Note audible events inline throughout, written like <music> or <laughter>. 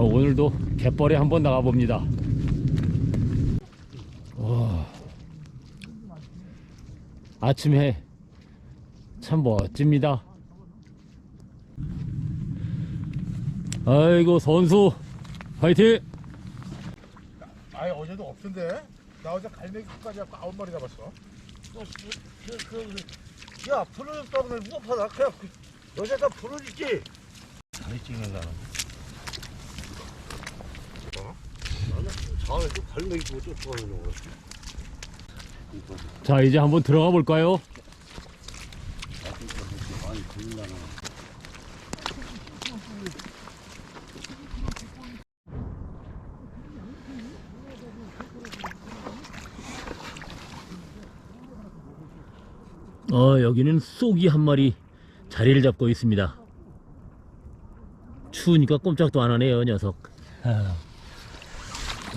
어, 오늘도 갯벌에 한번 나가봅니다. 와. 아침 해참 멋집니다. 아이고 선수 화이팅! 아니 어제도 없던데 나 어제 갈매기까지 갖고 아홉 마리 잡았어 그, 그, 그, 야, 풀어줬다고 하면 무겁하다. 그냥 그, 여자가 풀어주지. 많이 찍는다 어? 나는 자에서 갈매기 보고 쫓아가는 거 같아. 자 이제 한번 들어가 볼까요? 많이 걸린다나. 어 여기는 쏘기 한 마리 자리를 잡고 있습니다. 추우니까 꼼짝도 안 하네요 녀석. <laughs> 아,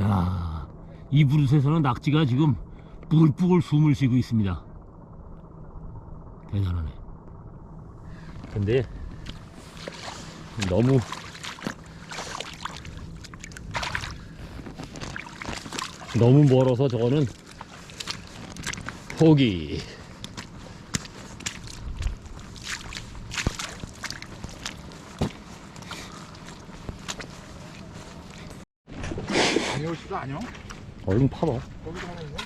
야, 이 부릇에서는 낙지가 지금 뿔뿔 숨을 쉬고 있습니다. 대단하네. 근데 너무 너무 멀어서 저거는 포기. 아니올 수도 아니요 얼른 파봐. 거기도 하나 있네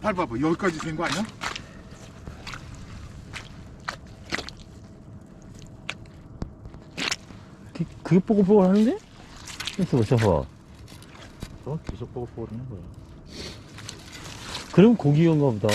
팔 봐봐 여기까지 된 거 아니야? 그- 그게 뽀글뽀글 하는데? 그래서 어쩌봐. 어 계속 보고 보는 거야 그럼 고기인가 보다.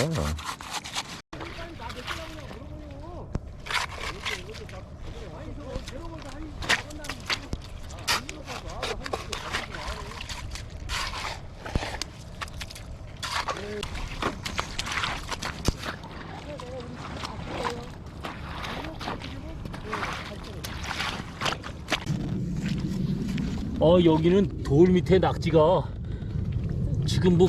어 여기는 돌 밑에 낙지가 지금 뭐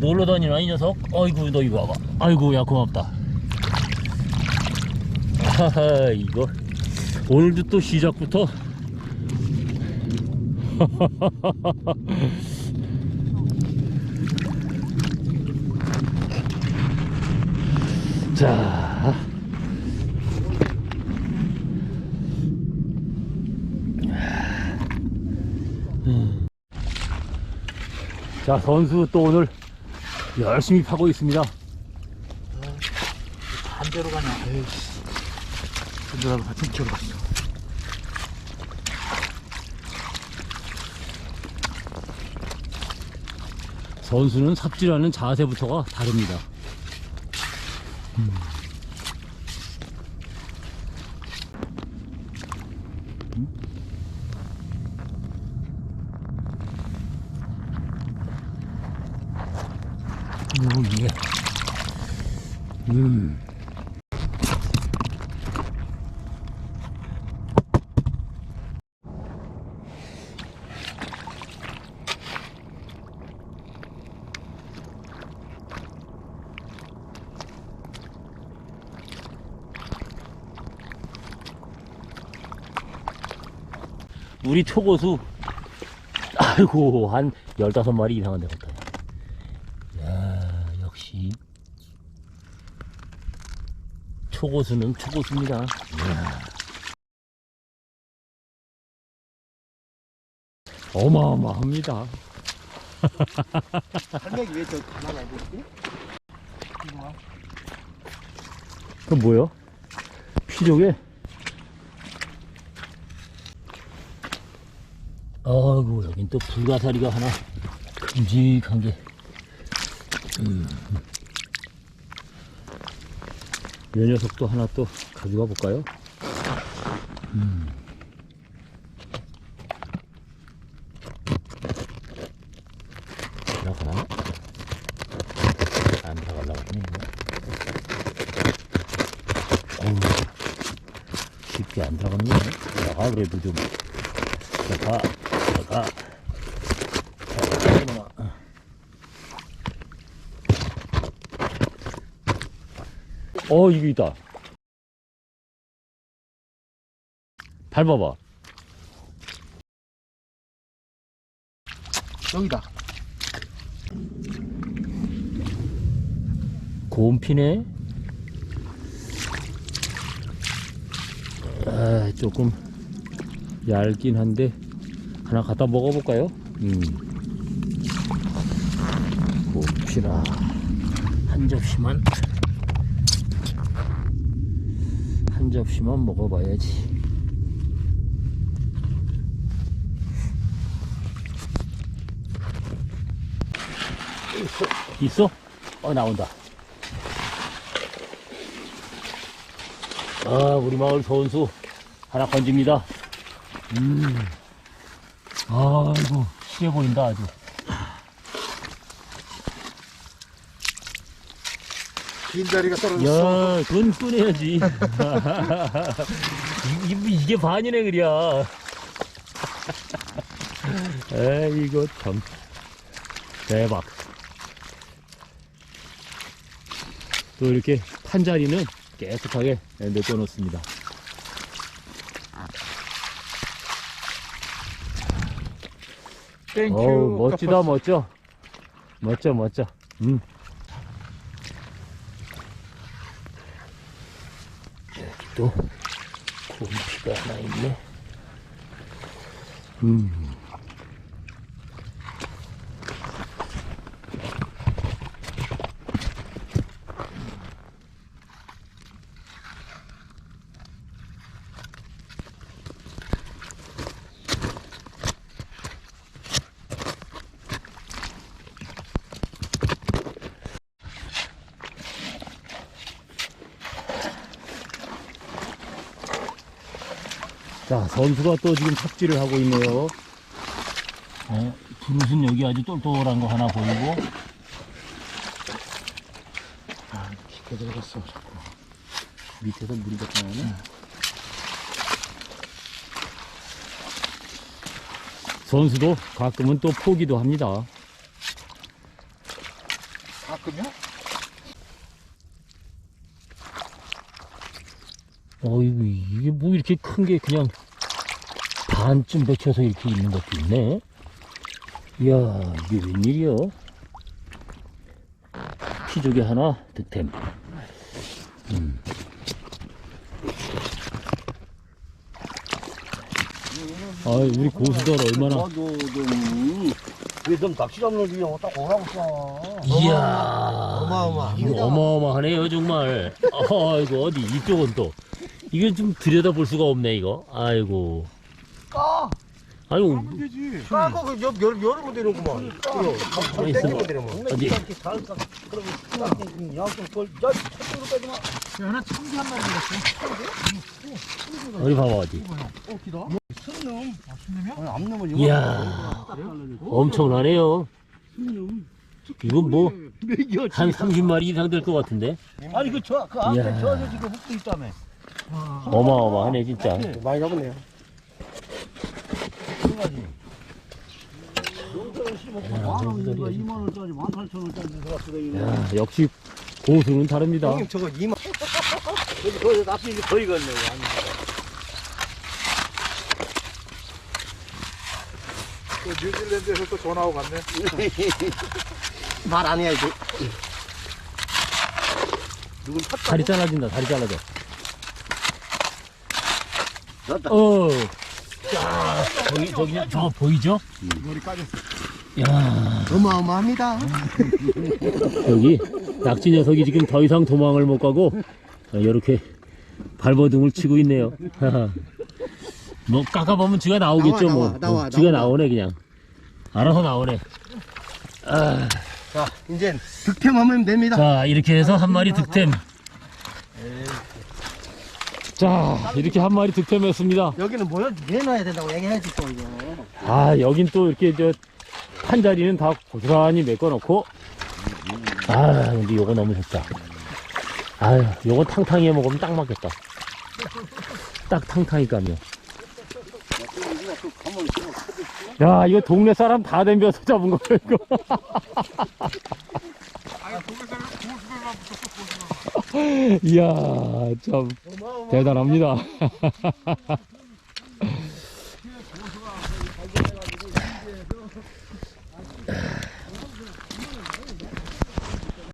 놀러 다니나 이 녀석? 아이고 너 이거 와봐. 아이고 야 고맙다. 하하 이거. 오늘도 또 시작부터. <laughs> 자 자 선수 또 오늘 열심히 파고 있습니다. 반대로 가냐? 에이씨 반대로 같은 길로 갔어. 선수는 삽질하는 자세부터가 다릅니다. 오, 예. 음. 우리 초고수 아이고 한 15마리 이상은 되겠다 야 역시 초고수는 초고수입니다 이야. 어마어마합니다 갈매기 왜저 가만 안 보지? 그 뭐야? 피조개? 아이고 여긴 또 불가사리가 하나 큼직한 게 음. 이 녀석도 하나 또 가져가 볼까요? 음. 들어가나? 어우, 쉽게 안 들어갔네. 아, 그래도 좀. 자, 가, 자, 가. 자, 이놈아. 어, 이거 있다. 밟아봐. 여기다. 곰피네. 아, 조금 얇긴 한데 하나 갖다 먹어볼까요? 음. 곰피라 한 접시만 한 접시만 먹어봐야지. 있어? 어 나온다. 아, 우리 마을 선수 하나 건집니다. 음. 아이고, 시해 보인다, 아주. 긴 다리가 떨어졌어. 야, 그건 꺼내야지. <laughs> 이, 이, 이게 반이네, 그랴. <laughs> 에이거 참. 대박. 또 이렇게 판 자리는 깨끗하게 내겨놓습니다. 땡큐. 어우, 멋지다, 멋져. 멋져, 멋져. 음. 여기 또, 곰피가 하나 있네. 음. 자, 선수가 또 지금 삽질을 하고 있네요. 어, 두릅은 여기 아주 똘똘한 거 하나 보이고, 아, 깊게 들어갔어. 자꾸. 밑에서 물이 자꾸 나오네. 선수도 가끔은 또 포기도 합니다. 가끔요? 어이구, 이게 뭐 이렇게 큰 게 그냥 반쯤 맺혀서 이렇게 있는 것도 있네. 이야, 이게 웬일이야? 피조개 하나, 득템. 음. 아, 우리 고수들 얼마나. 그래서 낚시 잡는 게딱 오라고 써. 이야. 어마어마합니다. 이거 어마어마하네요, 정말. 아이고, 어디, 이쪽은 또. 이거 좀 들여다볼 수가 없네, 이거. 아이고. 까! 되지. 까고 그 옆, 열, 열으면 되는구만. 가만히 있어봐. 땡기면 되는 어디? 이렇게 잘 까. 그러면 양쪽 걸, 야, 하나 참기 한 마리 들었어. 어디 봐봐, 어디. 어, 기다. 순놈. 아, 순놈이야? 아니, 앞놈은 이거. 이야. 엄청나네요. 이건 뭐, 한 30마리 이상 될 것 같은데? 아니, 그, 저, 그 앞에. 저, 저, 지금 묵도 있다며. 어마어마하네, 진짜. 많이 잡았네요. 두 가지. 용돈을 씹었고, 만 원인가 2만 원짜리, 1만 8천 원짜리 들어갔어, 야, 역시 고수는 다릅니다. 형님 저거 2만 거기 거기 납치 이제 거의 또 뉴질랜드에서 또 전화 오고 갔네. 말안 해야지 누군 다리 잘라진다, 다리 잘라져. 탔다 어. 자, 저기, 저기, 저거 보이죠? 머리 까졌어. 야 어마어마합니다 여기 낙지 녀석이 지금 더 이상 도망을 못 가고 이렇게 발버둥을 치고 있네요. <laughs> 뭐 깎아보면 쥐가 나오겠죠 나와, 뭐. 나와, 나와, 어, 쥐가 나와. 나오네 그냥. 알아서 나오네. 아, 자 이제 득템하면 됩니다 자 이렇게 해서 한 마리 득템. 자 이렇게 한 마리 득템했습니다. 여기는 뭐야 내놔야 된다고 얘기해야지 또 이거 아 여긴 또 이렇게 저 판자리는 다 고스란히 메꿔놓고 아, 근데 요거 너무 좋다. 아유, 요거 탕탕이에 먹으면 딱 맞겠다. 딱 탕탕이 감이요. 야, 이거 동네 사람 다 덤벼서 잡은 거야, 이거. <laughs> 이야, 참, 대단합니다. <laughs>